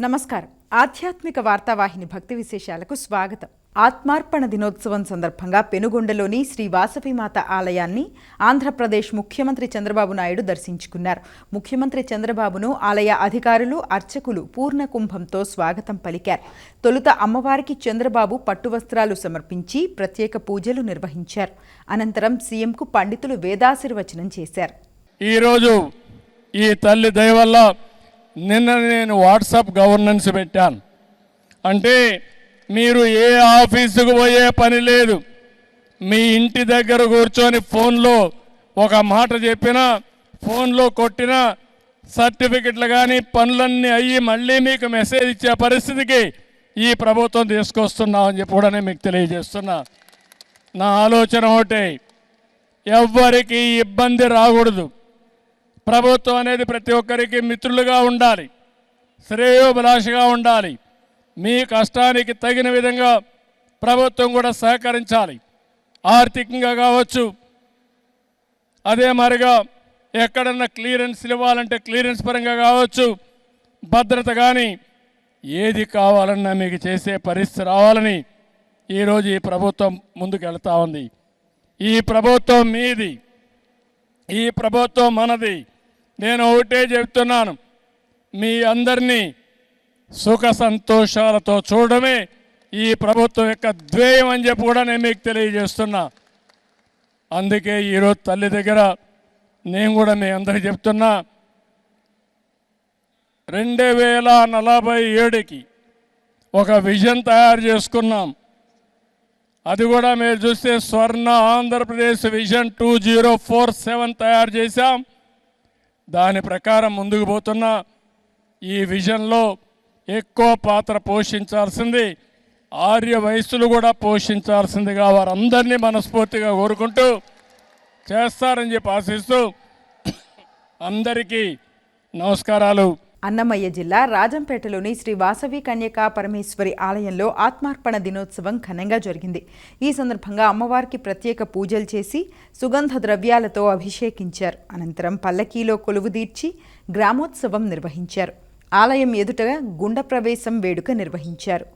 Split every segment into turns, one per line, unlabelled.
నమస్కారం. ఆధ్యాత్మిక వార్తావాహిని భక్తి విశేషాలకు స్వాగతం. ఆత్మార్పణ దినోత్సవం సందర్భంగా పెనుగొండలోని శ్రీ వాసవిమాత ఆలయాన్ని ఆంధ్రప్రదేశ్ ముఖ్యమంత్రి చంద్రబాబు నాయుడు దర్శించుకున్నారు. ముఖ్యమంత్రి చంద్రబాబును ఆలయ అధికారులు అర్చకులు పూర్ణ కుంభంతో స్వాగతం పలికారు. తొలుత అమ్మవారికి చంద్రబాబు పట్టువస్త్రాలు సమర్పించి ప్రత్యేక పూజలు నిర్వహించారు. అనంతరం సీఎంకు పండితులు వేదాశీర్వచనం చేశారు.
ఈరోజు ఈ తల్లి దయవల్ల నిన్న నేను వాట్సాప్ గవర్నెన్స్ పెట్టాను. అంటే మీరు ఏ ఆఫీసుకు పోయే పని లేదు. మీ ఇంటి దగ్గర కూర్చొని ఫోన్లో ఒక మాట చెప్పినా ఫోన్లో కొట్టినా సర్టిఫికెట్లు కానీ పనులన్నీ అయ్యి మళ్ళీ మీకు మెసేజ్ ఇచ్చే పరిస్థితికి ఈ ప్రభుత్వం తీసుకొస్తున్నామని చెప్పి కూడా నేను మీకు తెలియజేస్తున్నా. నా ఆలోచన ఒకటే ఎవ్వరికి ఇబ్బంది రాకూడదు. ప్రభుత్వం అనేది ప్రతి ఒక్కరికి మిత్రులుగా ఉండాలి శ్రేయోభిలాషగా ఉండాలి. మీ కష్టానికి తగిన విధంగా ప్రభుత్వం కూడా సహకరించాలి. ఆర్థికంగా కావచ్చు అదే మరిగా ఎక్కడన్నా క్లియరెన్స్ ఇవ్వాలంటే క్లియరెన్స్ పరంగా కావచ్చు భద్రత కానీ ఏది కావాలన్నా మీకు చేసే పరిస్థితి రావాలని ఈరోజు ఈ ప్రభుత్వం ముందుకు ఉంది. ఈ ప్రభుత్వం మీది ఈ ప్రభుత్వం మనది. నేను ఒకటే చెప్తున్నాను. మీ అందరినీ సుఖ సంతోషాలతో చూడడమే ఈ ప్రభుత్వం యొక్క ధ్యేయం అని చెప్పి కూడా నేను మీకు తెలియజేస్తున్నా. అందుకే ఈరోజు తల్లి దగ్గర నేను కూడా మీ అందరికీ చెప్తున్నా. రెండు వేల నలభై ఏడుకి ఒక విజన్ తయారు చేసుకున్నాం. అది కూడా మీరు చూస్తే Swarna Andhra Pradesh vision two zero four seven తయారు చేశాం. దాని ప్రకారం ముందుకు పోతున్న ఈ విజన్లో ఎక్కువ పాత్ర పోషించాల్సింది ఆర్య వయస్సులు కూడా పోషించాల్సిందిగా వారందరినీ మనస్ఫూర్తిగా కోరుకుంటూ చేస్తారని చెప్పి ఆశిస్తూ అందరికీ నమస్కారాలు.
అన్నమయ్య జిల్లా రాజంపేటలోని శ్రీ వాసవి కన్యకా పరమేశ్వరి ఆలయంలో ఆత్మార్పణ దినోత్సవం ఘనంగా జరిగింది. ఈ సందర్భంగా అమ్మవారికి ప్రత్యేక పూజలు చేసి సుగంధ ద్రవ్యాలతో అభిషేకించారు. అనంతరం పల్లకీలో కొలువుదీర్చి గ్రామోత్సవం నిర్వహించారు. ఆలయం ఎదుట గుండ ప్రవేశం వేడుక నిర్వహించారు.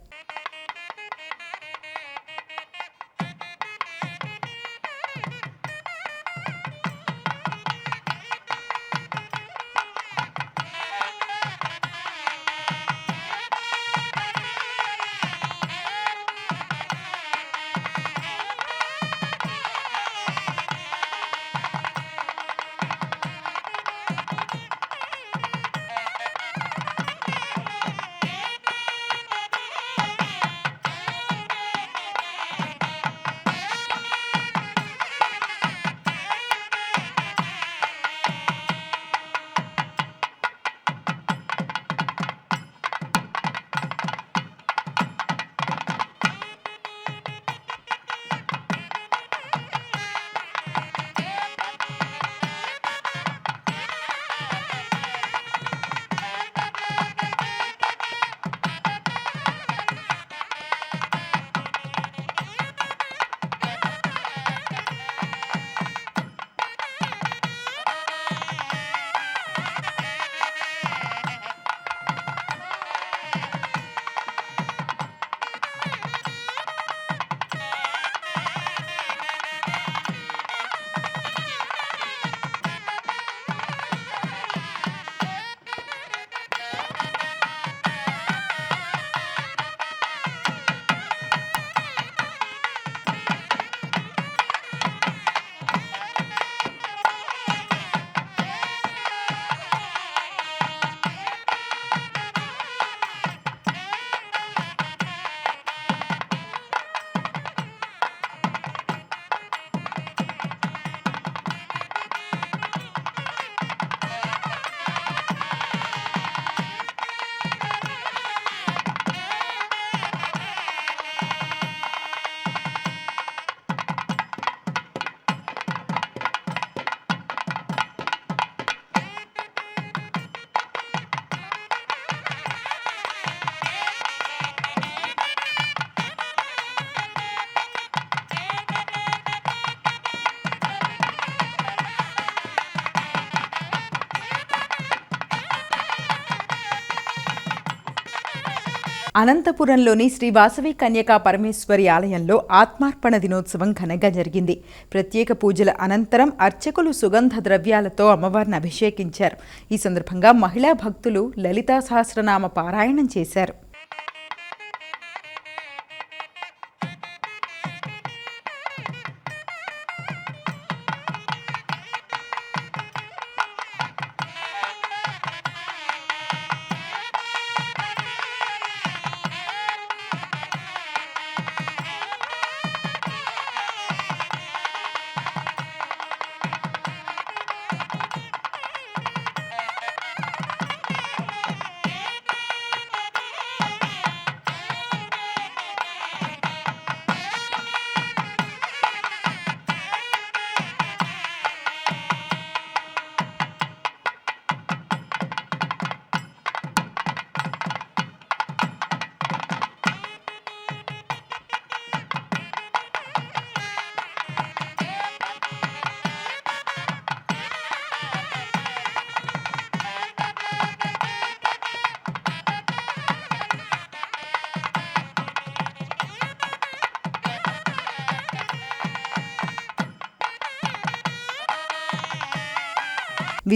అనంతపురంలోని శ్రీ వాసవి కన్యకా పరమేశ్వరి ఆలయంలో ఆత్మార్పణ దినోత్సవం ఘనంగా జరిగింది. ప్రత్యేక పూజల అనంతరం అర్చకులు సుగంధ ద్రవ్యాలతో అమ్మవారిని అభిషేకించారు. ఈ సందర్భంగా మహిళా భక్తులు లలితా సహస్రనామ పారాయణం చేశారు.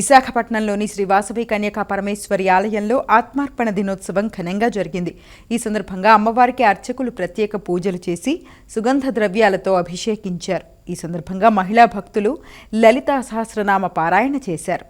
విశాఖపట్నంలోని శ్రీ వాసవి కన్యకా పరమేశ్వరి ఆలయంలో ఆత్మార్పణ దినోత్సవం ఘనంగా జరిగింది. ఈ సందర్భంగా అమ్మవారికి అర్చకులు ప్రత్యేక పూజలు చేసి సుగంధ ద్రవ్యాలతో అభిషేకించారు. ఈ సందర్భంగా మహిళా భక్తులు లలితా సహస్రనామ పారాయణ చేశారు.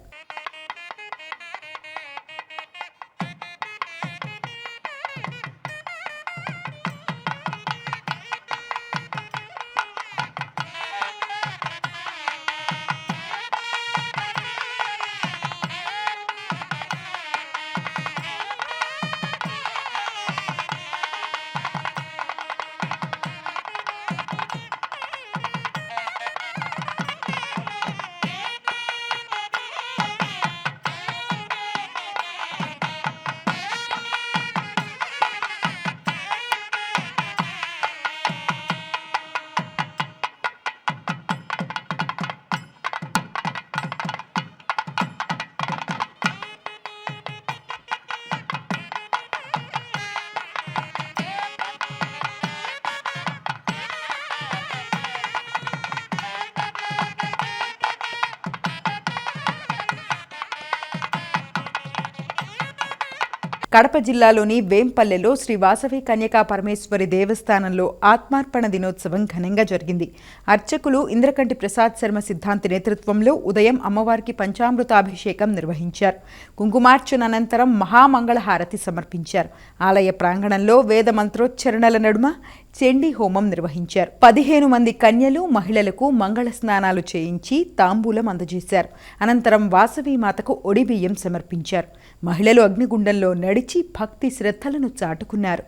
కడప జిల్లాలోని వేంపల్లెలో శ్రీ వాసవి కన్యకా పరమేశ్వరి దేవస్థానంలో ఆత్మార్పణ దినోత్సవం ఘనంగా జరిగింది. అర్చకులు ఇంద్రకంటి ప్రసాద్ శర్మ సిద్ధాంతి నేతృత్వంలో ఉదయం అమ్మవారికి పంచామృతాభిషేకం నిర్వహించారు. కుంకుమార్చన అనంతరం మహామంగళహారతి సమర్పించారు. ఆలయ ప్రాంగణంలో వేద మంత్రోచ్చరణల నడుమ చండీ హోమం నిర్వహించారు. పదిహేను మంది కన్యలు మహిళలకు మంగళ స్నానాలు చేయించి తాంబూలం అందజేశారు. అనంతరం వాసవి మాతకు ఒడిబియ్యం సమర్పించారు. మహిళలు అగ్నిగుండంలో నడిచి భక్తి శ్రద్ధలను చాటుకున్నారు.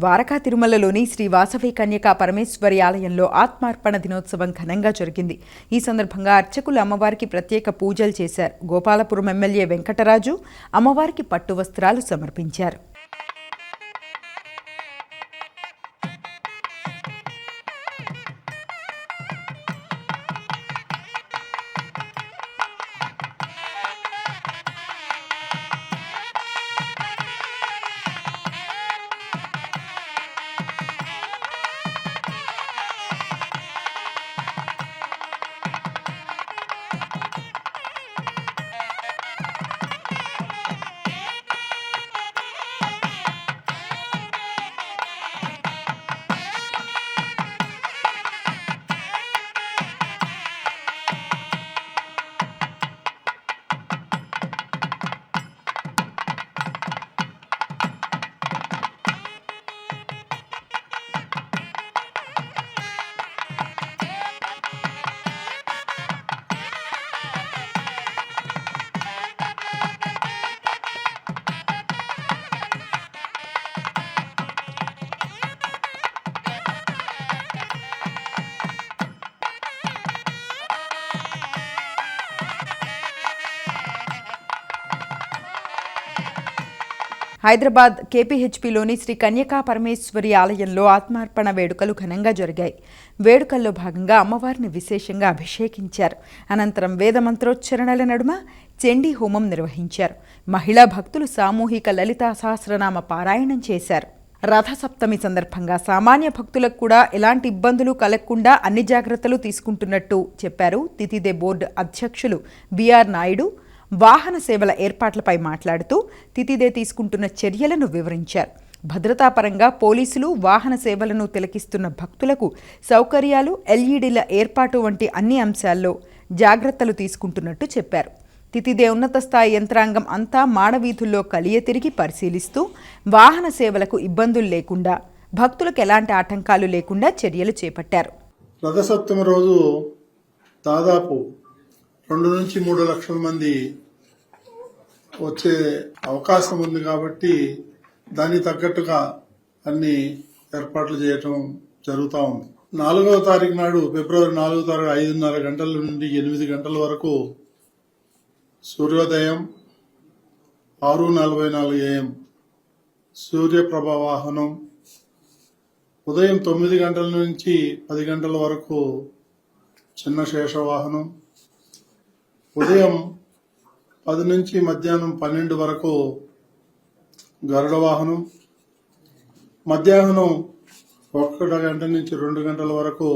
ద్వారకా తిరుమలలోని శ్రీ వాసవి కన్యకా పరమేశ్వరి ఆలయంలో ఆత్మార్పణ దినోత్సవం ఘనంగా జరిగింది. ఈ సందర్భంగా అర్చకులు అమ్మవారికి ప్రత్యేక పూజలు చేశారు. గోపాలపురం ఎమ్మెల్యే వెంకటరాజు అమ్మవారికి పట్టు వస్త్రాలు సమర్పించారు. హైదరాబాద్ కేపీహెచ్పిలోని శ్రీ కన్యకా పరమేశ్వరి ఆలయంలో ఆత్మార్పణ వేడుకలు ఘనంగా జరిగాయి. వేడుకల్లో భాగంగా అమ్మవారిని విశేషంగా అభిషేకించారు. అనంతరం వేదమంత్రోచ్చరణల నడుమ చండీ హోమం నిర్వహించారు. మహిళా భక్తులు సామూహిక లలితా సహస్రనామ పారాయణం చేశారు. రథసప్తమి సందర్భంగా సామాన్య భక్తులకు కూడా ఎలాంటి ఇబ్బందులు కలగకుండా అన్ని జాగ్రత్తలు తీసుకుంటున్నట్టు చెప్పారు తితిదే బోర్డు అధ్యక్షులు బిఆర్ నాయుడు. వాహన సేవల ఏర్పాట్లపై మాట్లాడుతూ తితిదే తీసుకుంటున్న చర్యలను వివరించారు. భద్రతాపరంగా పోలీసులు వాహన సేవలను తిలకిస్తున్న భక్తులకు సౌకర్యాలు ఎల్ఈడీల ఏర్పాటు వంటి అన్ని అంశాల్లో జాగ్రత్తలు తీసుకుంటున్నట్టు చెప్పారు. తితిదే ఉన్నత స్థాయి యంత్రాంగం అంతా మాడవీధుల్లో కలియతిరిగి పరిశీలిస్తూ వాహన సేవలకు ఇబ్బందులు లేకుండా భక్తులకు ఎలాంటి ఆటంకాలు లేకుండా చర్యలు చేపట్టారు.
రథసప్తమి రోజు దాదాపు రెండు నుంచి మూడు లక్షల మంది వచ్చే అవకాశం ఉంది కాబట్టి దానికి తగ్గట్టుగా అన్ని ఏర్పాట్లు చేయటం జరుగుతూ ఉంది. నాలుగవ తారీఖు నాడు ఫిబ్రవరి నాలుగో తారీఖు ఐదున్నర గంటల నుండి ఎనిమిది గంటల వరకు సూర్యోదయం ఆరు నలభై నాలుగు ఏఎం సూర్యప్రభ వాహనం ఉదయం తొమ్మిది గంటల నుంచి పది గంటల వరకు చిన్న శేష వాహనం ఉదయం పది నుంచి మధ్యాహ్నం పన్నెండు వరకు గరుడ వాహనం మధ్యాహ్నం ఒక్క గంట నుంచి రెండు గంటల వరకు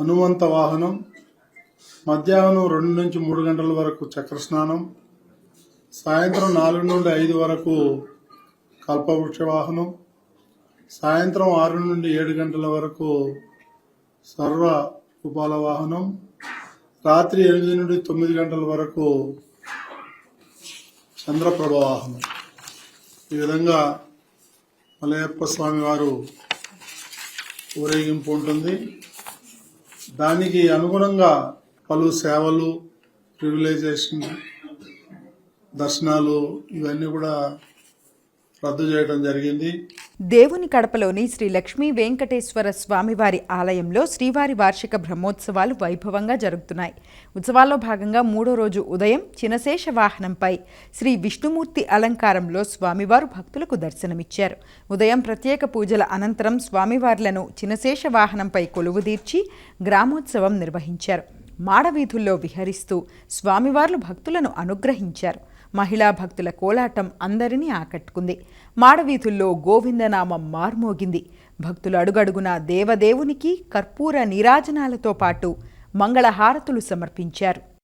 హనుమంత వాహనం మధ్యాహ్నం రెండు నుంచి మూడు గంటల వరకు చక్ర స్నానం సాయంత్రం నాలుగు నుండి ఐదు వరకు కల్పవృక్ష వాహనం సాయంత్రం ఆరు నుండి ఏడు గంటల వరకు సర్వ ఉపాల వాహనం రాత్రి ఎనిమిది నుండి తొమ్మిది గంటల వరకు చంద్రప్రభవాహనం ఈ విధంగా మలయప్ప స్వామి వారు ఊరేగింపు ఉంటుంది. దానికి అనుగుణంగా పలు సేవలు ప్రివిలైజేషన్ దర్శనాలు ఇవన్నీ కూడా రద్దు చేయడం జరిగింది.
దేవుని కడపలోని శ్రీ లక్ష్మీ వెంకటేశ్వర స్వామివారి ఆలయంలో శ్రీవారి వార్షిక బ్రహ్మోత్సవాలు వైభవంగా జరుగుతున్నాయి. ఉత్సవాల్లో భాగంగా మూడో రోజు ఉదయం చినశేష వాహనంపై శ్రీ విష్ణుమూర్తి అలంకారంలో స్వామివారు భక్తులకు దర్శనమిచ్చారు. ఉదయం ప్రత్యేక పూజల అనంతరం స్వామివార్లను చినశేష వాహనంపై కొలువుదీర్చి గ్రామోత్సవం నిర్వహించారు. మాడవీధుల్లో విహరిస్తూ స్వామివార్లు భక్తులను అనుగ్రహించారు. మహిళా భక్తుల కోలాటం అందరినీ ఆకట్టుకుంది. మాడవీధుల్లో గోవిందనామం మార్మోగింది. భక్తులు అడుగడుగున దేవదేవునికి కర్పూర నీరాజనాలతో పాటు మంగళహారతులు సమర్పించారు.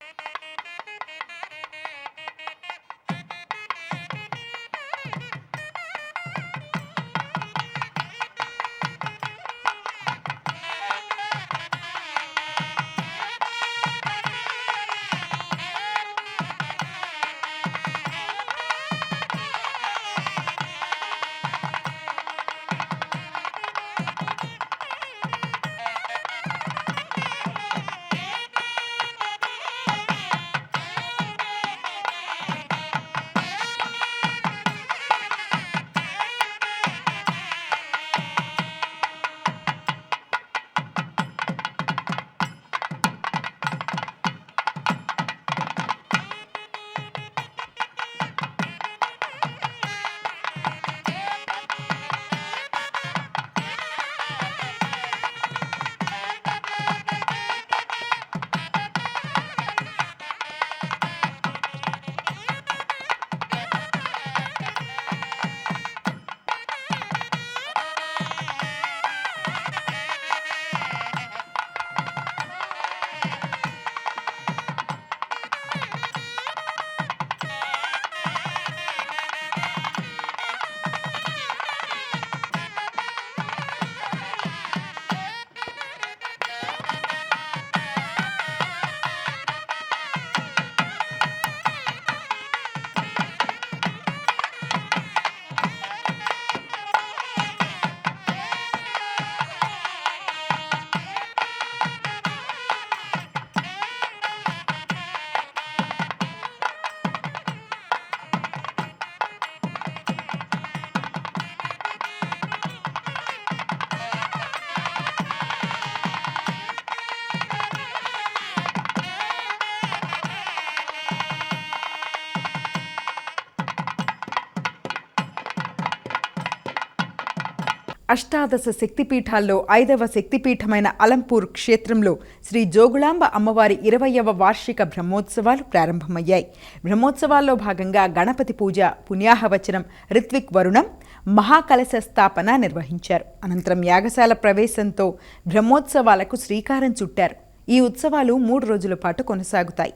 అష్టాదశ శక్తిపీఠాల్లో ఐదవ శక్తిపీఠమైన అలంపూర్ క్షేత్రంలో శ్రీ జోగులాంబ అమ్మవారి ఇరవయవ వార్షిక బ్రహ్మోత్సవాలు ప్రారంభమయ్యాయి. బ్రహ్మోత్సవాల్లో భాగంగా గణపతి పూజ పుణ్యాహవచనం రిత్విక్ వరుణం మహాకలశ స్థాపన నిర్వహించారు. అనంతరం యాగశాల ప్రవేశంతో బ్రహ్మోత్సవాలకు శ్రీకారం చుట్టారు. ఈ ఉత్సవాలు మూడు రోజుల పాటు కొనసాగుతాయి.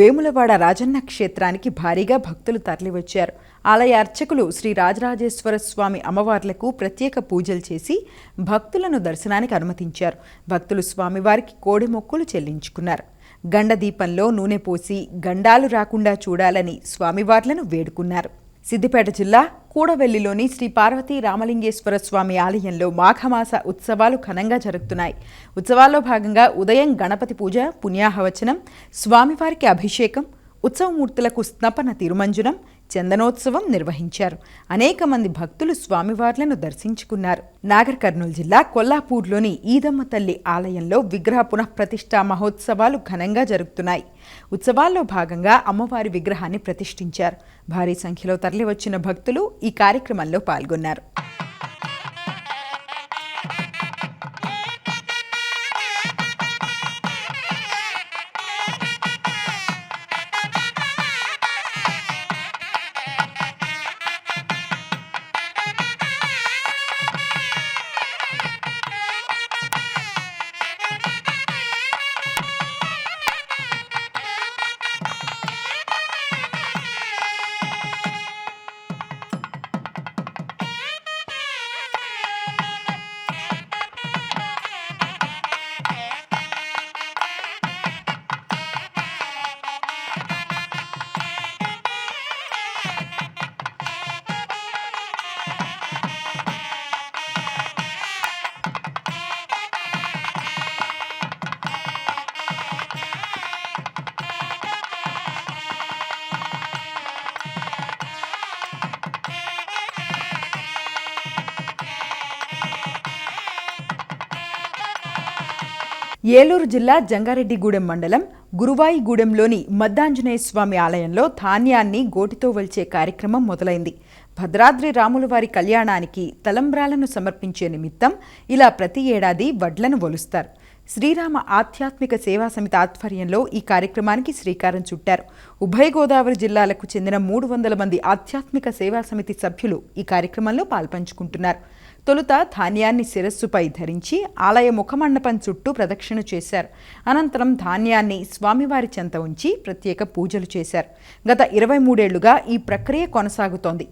వేములవాడ రాజన్న క్షేత్రానికి భారీగా భక్తులు తరలివచ్చారు. ఆలయ అర్చకులు శ్రీ రాజరాజేశ్వర స్వామి అమ్మవార్లకు ప్రత్యేక పూజలు చేసి భక్తులను దర్శనానికి అనుమతించారు. భక్తులు స్వామివారికి కోడి మొక్కులు చెల్లించుకున్నారు. గండ దీపంలో నూనె పోసి గండాలు రాకుండా చూడాలని స్వామివార్లను వేడుకున్నారు. సిద్దిపేట జిల్లా కూడవెల్లిలోని శ్రీ పార్వతీ రామలింగేశ్వర స్వామి ఆలయంలో మాఘమాస ఉత్సవాలు ఘనంగా జరుగుతున్నాయి. ఉత్సవాల్లో భాగంగా ఉదయం గణపతి పూజ పుణ్యాహవచనం స్వామివారికి అభిషేకం ఉత్సవమూర్తులకు స్నపన తిరుమంజనం చందనోత్సవం నిర్వహించారు. అనేక మంది భక్తులు స్వామివార్లను దర్శించుకున్నారు. నాగర్ కర్నూలు జిల్లా కొల్లాపూర్లోని ఈదమ్మ తల్లి ఆలయంలో విగ్రహ పునఃప్రతిష్ఠా మహోత్సవాలు ఘనంగా జరుగుతున్నాయి. ఉత్సవాల్లో భాగంగా అమ్మవారి విగ్రహాన్ని ప్రతిష్ఠించారు. భారీ సంఖ్యలో తరలివచ్చిన భక్తులు ఈ కార్యక్రమంలో పాల్గొన్నారు. ఏలూరు జిల్లా జంగారెడ్డిగూడెం మండలం గురువాయిగూడెంలోని మద్దాంజనేయ స్వామి ఆలయంలో ధాన్యాన్ని గోటితో వల్చే కార్యక్రమం మొదలైంది. భద్రాద్రి రాములవారి కళ్యాణానికి తలంబ్రాలను సమర్పించే నిమిత్తం ఇలా ప్రతి ఏడాది వడ్లను వలుస్తారు శ్రీరామ ఆధ్యాత్మిక సేవా సమితి ఆధ్వర్యంలో ఈ కార్యక్రమానికి శ్రీకారం చుట్టారు. ఉభయ గోదావరి జిల్లాలకు చెందిన మూడు వందల మంది ఆధ్యాత్మిక సేవా సమితి సభ్యులు ఈ కార్యక్రమంలో పాల్పంచుకుంటున్నారు. తొలుత ధాన్యాన్ని శిరస్సుపై ధరించి ఆలయ ముఖమండపం చుట్టూ ప్రదక్షిణ చేశారు. అనంతరం ధాన్యాన్ని స్వామివారి చెంత ఉంచి ప్రత్యేక పూజలు చేశారు. గత ఇరవై మూడేళ్ళుగా ఈ ప్రక్రియ కొనసాగుతోంది.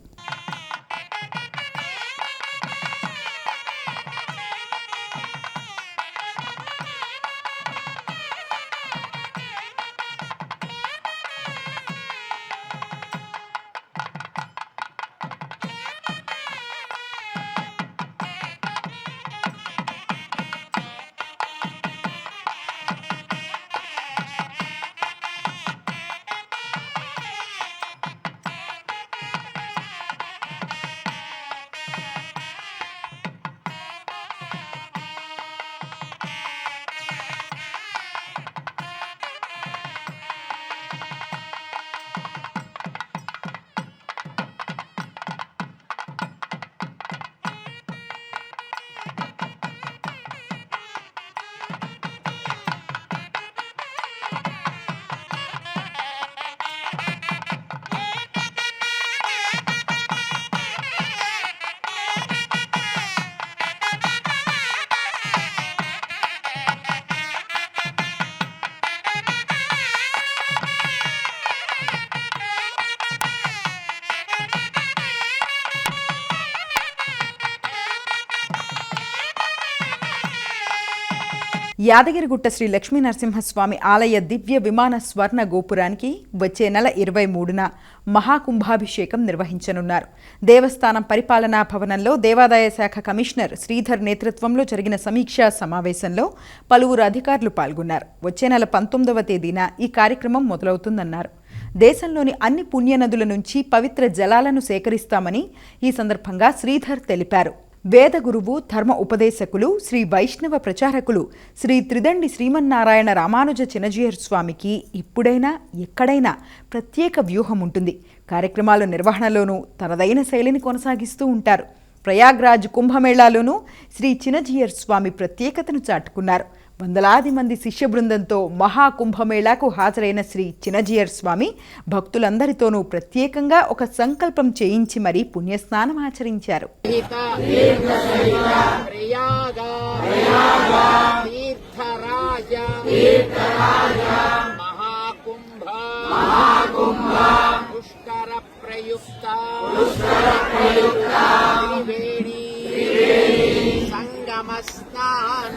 యాదగిరిగుట్ట శ్రీ లక్ష్మీ నరసింహస్వామి ఆలయ దివ్య విమాన స్వర్ణ గోపురానికి వచ్చే నెల ఇరవై మూడున మహాకుంభాభిషేకం నిర్వహించనున్నారు. దేవస్థానం పరిపాలనా భవనంలో దేవాదాయ శాఖ కమిషనర్ శ్రీధర్ నేతృత్వంలో జరిగిన సమీక్షా సమావేశంలో పలువురు అధికారులు పాల్గొన్నారు. వచ్చే నెల పంతొమ్మిదవ తేదీన ఈ కార్యక్రమం మొదలవుతుందన్నారు. దేశంలోని అన్ని పుణ్యనదుల నుంచి పవిత్ర జలాలను సేకరిస్తామని ఈ సందర్భంగా శ్రీధర్ తెలిపారు. వేద గురువు ధర్మ ఉపదేశకులు శ్రీ వైష్ణవ ప్రచారకులు శ్రీ త్రిదండి శ్రీమన్నారాయణ రామానుజ చినజీయర్ స్వామికి ఇప్పుడైనా ఎక్కడైనా ప్రత్యేక వ్యూహం ఉంటుంది. కార్యక్రమాల నిర్వహణలోనూ తనదైన శైలిని కొనసాగిస్తూ ఉంటారు. ప్రయాగ్రాజ్ కుంభమేళాలోనూ శ్రీ చినజీయర్ స్వామి ప్రత్యేకతను చాటుకున్నారు. వందలాది మంది శిష్య బృందంతో మహాకుంభమేళాకు హాజరైన శ్రీ చినజీయర్ స్వామి భక్తులందరితోనూ ప్రత్యేకంగా ఒక సంకల్పం చేయించి మరీ పుణ్యస్నానం ఆచరించారు
ప్రయుక్త సంగమ స్నాన